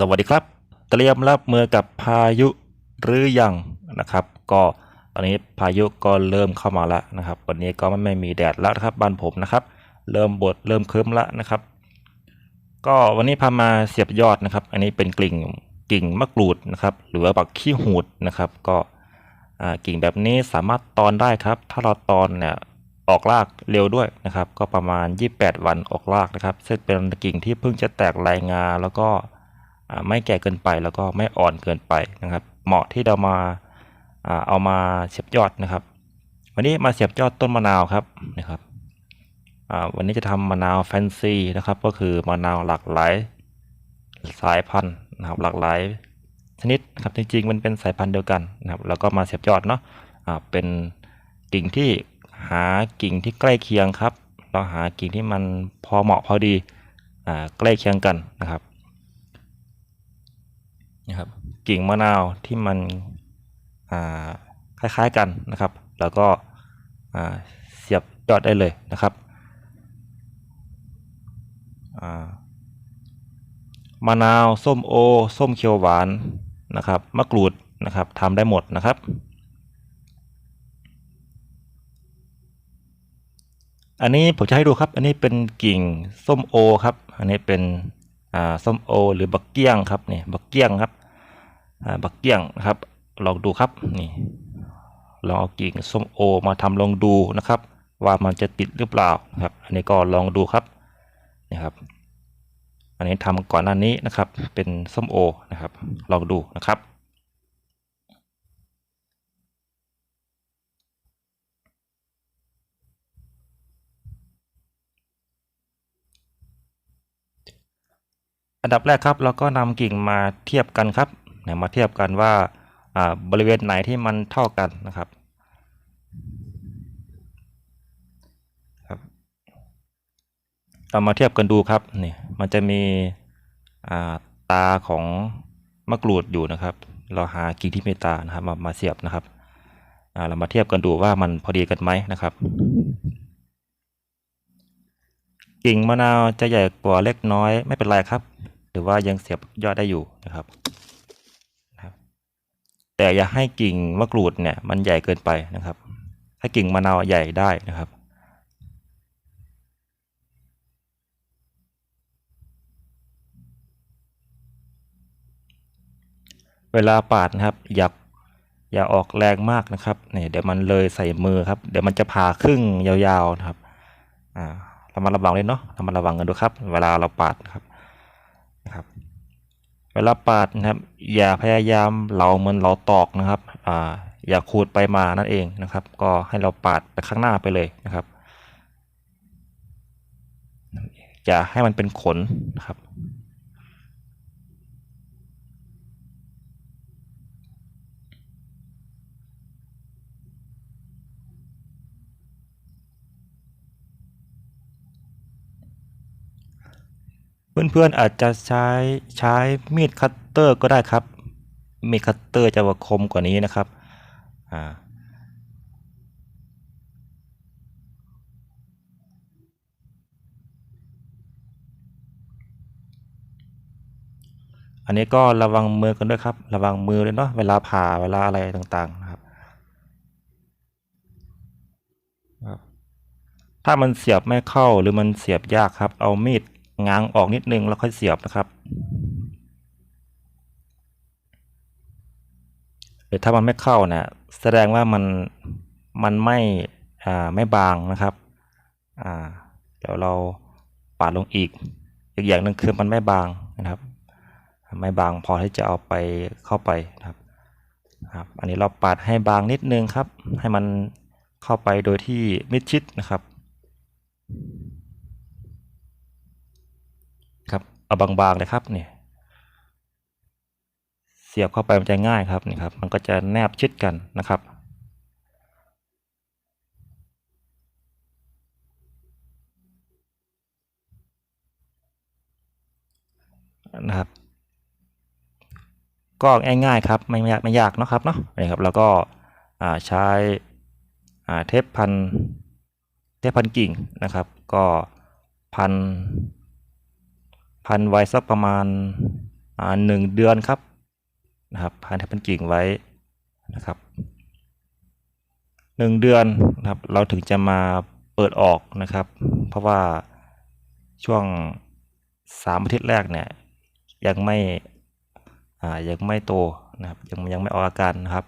สวัสดีครับ เตรียมรับมือกับพายุหรือยังนะครับ ก็ตอนนี้พายุก็เริ่มเข้ามาแล้วนะครับ วันนี้ก็ไม่มีแดดแล้วนะครับบ้านผมนะครับ เริ่มบดเริ่มเครึ้มแล้วนะครับ ก็วันนี้พามาเสียบยอดนะครับ อันนี้เป็นกิ่งกิ่งมะกรูดนะครับ หรือว่าบักขี้หูดนะครับ ก็กิ่งแบบนี้สามารถตอนได้ครับ ถ้าเราตอนเนี่ยออกรากเร็วด้วยนะครับ ก็ประมาณ 28 วันออกรากนะครับซึ่งเป็นกิ่งที่เพิ่งจะแตกลายงาแล้วก็ ไม่แก่เกินไปแล้วก็ไม่อ่อนเกินไปนะครับ เหมาะที่เรามาเอามาเสียบยอดนะครับ วันนี้มาเสียบยอดต้นมะนาวครับนะครับวันนี้จะทำมะนาวแฟนซีนะครับ ก็คือมะนาวหลากหลายสายพันธุ์นะครับ หลากหลายชนิดนะครับจริงๆ มันเป็นสายพันธุ์เดียวกันนะครับ แล้วก็มาเสียบยอดเนาะอ่าเป็นกิ่งที่หากิ่งที่ใกล้เคียงครับ เราหากิ่งที่มันพอเหมาะพอดีอใกล้เคียงกันนะครับ นะครับกิ่งมะนาวที่มันคล้ายๆกันนะครับ แล้วก็เสียบยอดได้เลยนะครับามะนาวส้มโอ ส้มเขียวหวานนะครับมะกรูดนะครับทำได้หมดนะครับ อันนี้ผมจะให้ดูครับ อันนี้เป็นกิ่งส้มโอครับ อันนี้เป็น ส้มโอ หรือบักเกี้ยงครับนี่บักเกี้ยงครับบักเกี้ยงนะครับลองดูครับนี่ลองเอากิ่งส้มโอมาทำลองดูนะครับ ว่ามันจะติดหรือเปล่าครับ อันนี้ก็ลองดูครับนี่ครับ อันนี้ทำก่อนหน้านี้นะครับ เป็นส้มโอนะครับ ลองดูนะครับ อันดับแรกครับเราก็นำกิ่งมาเทียบกันครับเนี่ยมาเทียบกันว่าบริเวณไหนที่มันเท่ากันนะครับครับเรามาเทียบกันดูครับนี่มันจะมีาตาของมะกรูดอยู่นะครับ เราหากิ่งที่มีตานะครับมามาเสียบนะครับเรามาเทียบกันดูว่ามันพอดีกันไหมนะครับ กิ่งมะนาวจะใหญ่กว่าเล็กน้อยไม่เป็นไรครับ รือว่ายังเสียบยอดได้อยู่นะครับแต่อย่าให้กิ่งมะกรูดเนี่ยมันใหญ่เกินไปนะครับให้กิ่งมะนาวใหญ่ได้นะครับ เวลาปาดนะครับอย่าอย่าออกแรงมากนะครับเนี่ยเดี๋ยวมันเลยใส่มือครับ เดี๋ยวมันจะผ่าครึ่งยาวๆนะครับอ่าเรามาระวังเลยเนาะเรามาระวังกันดูครับ เวลาเราปาดครับ นะครับ เวลาปาดนะครับ อย่าพยายามเหลาเหมือนเราตอกนะครับอ่าอย่าขูดไปมานั่นเองนะครับ ก็ให้เราปาดไปข้างหน้าไปเลยนะครับอย่าให้มันเป็นขนนะครับ เพื่อนๆอาจจะใช้ใช้มีดคัตเตอร์ก็ได้ครับ มีดคัตเตอร์จะว่าคมกว่านี้นะครับอ่าอันนี้ก็ระวังมือกันด้วยครับ ระวังมือเลยเนาะเวลาผ่าเวลาอะไรต่างๆนะครับครับถ้ามันเสียบไม่เข้าหรือมันเสียบยากครับ เอามีด ง้างออกนิดนึงแล้วค่อยเสียบนะครับหรือถ้ามันไม่เข้าเนี่ยแสดงว่ามันมันไม่อ่าไม่บางนะครับอ่าเดี๋ยวเราปาดลงอีก อีกอย่างหนึ่งคือมันไม่บางนะครับ ไม่บางพอที่จะเอาไปเข้าไปนะครับครับอันนี้เราปาดให้บางนิดนึงครับ ให้มันเข้าไปโดยที่มิดชิดนะครับ ครับ เอาบางๆเลยครับเนี่ยเสียบเข้าไปมันจะง่ายครับนี่ครับ มันก็จะแนบชิดกันนะครับ นะครับ ก็ง่ายๆครับไม่ยากไม่ยากนะครับเนาะนี่ครับแล้วก็ใช้เทปพันเทปพันกิ่งนะครับ ก็พัน พันไว้สักประมาณหนึ่งเดือนครับนะครับพันเทปพันกิ่งไว้นะครับหนึ่งเดือนนะครับเราถึงจะมาเปิดออกนะครับ เพราะว่าช่วงสามอาทิตย์แรกเนี่ยยังไม่อ่ายังไม่โตนะครับยังยังไม่ออกอาการนะครับ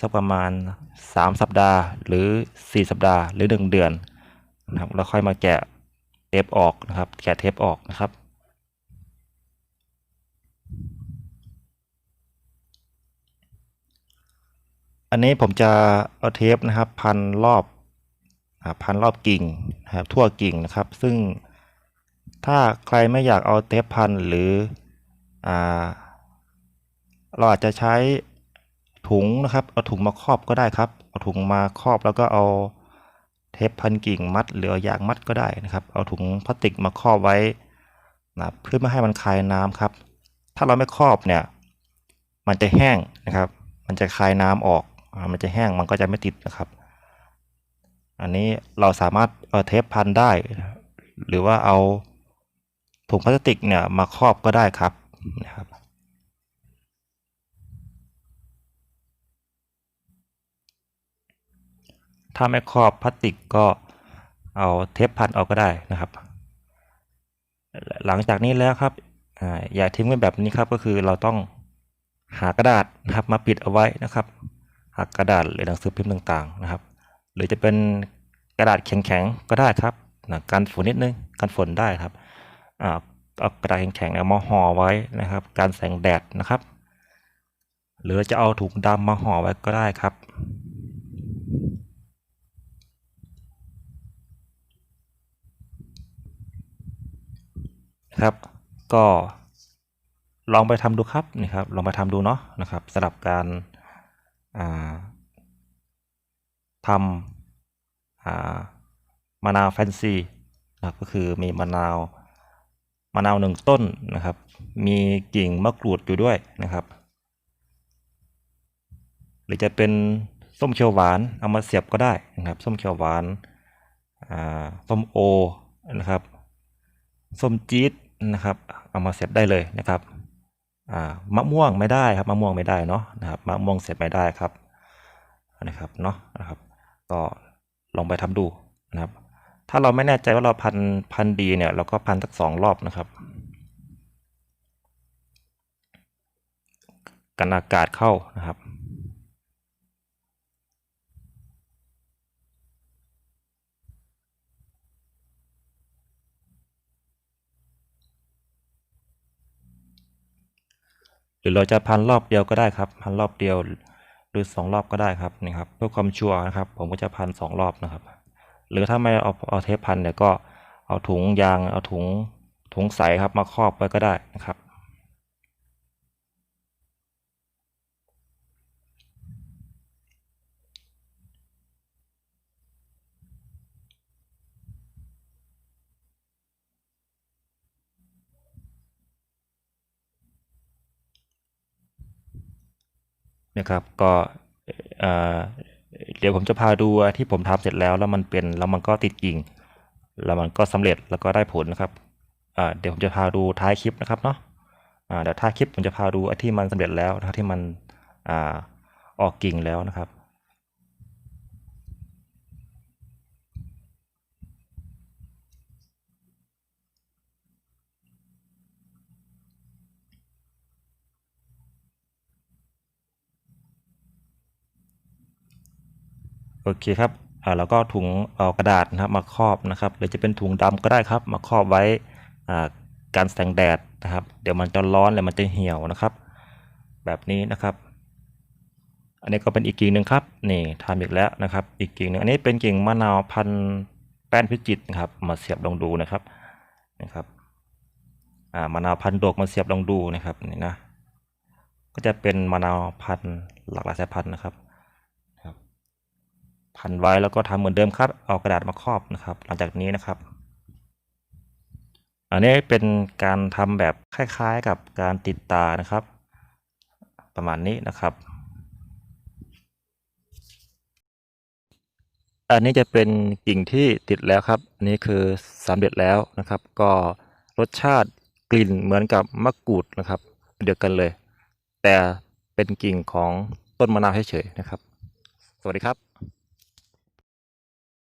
สักประมาณ 3 สัปดาห์หรือ 4 สัปดาห์หรือ 1 เดือนนะครับแล้วค่อยมาแกะ ทปออกนะครับ แกะเทปออกนะครับ อันนี้ผมจะเอาเทปนะครับ พันรอบอพันรอบกิ่งนะครับทั่วกิ่งนะครับ ซึ่งถ้าใครไม่อยากเอาเทปพันหรืออเราอาจจะใช้ถุงนะครับ เอาถุงมาครอบก็ได้ครับ เอาถุงมาครอบแล้วก็เอา เทปพันกิ่งมัดหรืออยางมัดก็ได้นะครับ เอาถุงพลาสติกมาครอบไว้นะเพื่อไม่ให้มันคายน้ำครับ ถ้าเราไม่ครอบเนี่ย มันจะแห้งนะครับ มันจะคายน้ำออก มันจะแห้งมันก็จะไม่ติดนะครับ อันนี้เราสามารถเอาเทปพันได้ หรือว่าเอาถุงพลาสติกเนี่ยมาครอบก็ได้ครับนะครับ ถ้าไม่ครอบพลาสติกก็เอาเทปพันออกก็ได้นะครับ หลังจากนี้แล้วครับอ่าอย่าทิ้งไว้แบบนี้ครับก็คือเราต้องหากระดาษนะครับมาปิดเอาไว้นะครับหากระดาษหรือหนังสือพิมพ์ต่างๆนะครับ หรือจะเป็นกระดาษแข็งๆก็ได้ครับนะกันฝนนิดนึงกันฝนได้ครับเอากระดาษแข็งๆมาห่อไว้นะครับ การแสงแดดนะครับ หรือจะเอาถุงดำมาห่อไว้ก็ได้ครับ นะครับ ก็ลองไปทำดูครับนี่ครับลองไปทำดูเนาะนะครับสำหรับการาทำามะนาวแฟนซีนะครับก็คือมีมะนาวมะนาวหนึ่งต้นนะครับ มีกิ่งมะกรูดอยู่ด้วยนะครับ หรือจะเป็นส้มเขียวหวานเอามาเสียบก็ได้นะครับ ส้มเขียวหวานาส้มโอนะครับ ส้มจี๊ด นะครับเอามาเสียบได้เลยนะครับอ่ามะม่วงไม่ได้ครับมะม่วงไม่ได้เนาะนะครับมะม่วงเสียบไม่ได้ครับนะครับเนาะนะครับก็ลองไปทำดูนะครับ ถ้าเราไม่แน่ใจว่าเราพันพันดีเนี่ยเราก็พันสักสองรอบนะครับ กันอากาศเข้านะครับ ห รือเราจะพันรอบเดียวก็ได้ครับ พันรอบเดียวหรือสองรอบก็ได้ครับนี่ครับเพื่อความชัวร์นะครับ ผมก็จะพันสองรอบนะครับ หรือถ้าไม่เอาเอาเทปพันเนี่ยก็เอาถุงยางเอาถุงถุงใสครับมาครอบไว้ก็ได้นะครับ นะครับ ก็เดี๋ยวผมจะพาดูที่ผมทำเสร็จแล้วแล้วมันเป็นแล้วมันก็ติดกิ่ง แล้วมันก็สำเร็จแล้วก็ได้ผลนะครับเดี๋ยวผมจะพาดูท้ายคลิปนะครับเนาะเดี๋ยวท้ายคลิปผมจะพาดูที่มันสำเร็จแล้วนะครับที่มันอออกกิ่งแล้วนะครับ โอเคครับอ่าแล้วก็ถุงเอากระดาษนะครับมาครอบนะครับ หรือจะเป็นถุงดำก็ได้ครับ มาครอบไว้อ่าการแสงแดดนะครับ เดี๋ยวมันจะร้อนแล้วมันจะเหี่ยวนะครับ แบบนี้นะครับ อันนี้ก็เป็นอีกกิ่งหนึ่งครับนี่ทำอีกแล้วนะครับ อีกกิ่งหนึ่งอันนี้เป็นกิ่งมะนาวพันแป้นพิจิตนะครับ มาเสียบลองดูนะครับนะครับอ่ามะนาวพันดกมาเสียบลองดูนะครับนี่นะก็จะเป็นมะนาวพันหลากหลายสายพันธุ์นะครับ พันไว้แล้วก็ทำเหมือนเดิมครับ เอากระดาษมาครอบนะครับ หลังจากนี้นะครับ อันนี้เป็นการทำแบบคล้ายๆกับการติดตานะครับ ประมาณนี้นะครับ อันนี้จะเป็นกิ่งที่ติดแล้วครับอันนี้คือสำเร็จแล้วนะครับ ก็รสชาติกลิ่นเหมือนกับมะกรูดนะครับ เดียวกันเลย แต่เป็นกิ่งของต้นมะนาวเฉยๆนะครับ สวัสดีครับ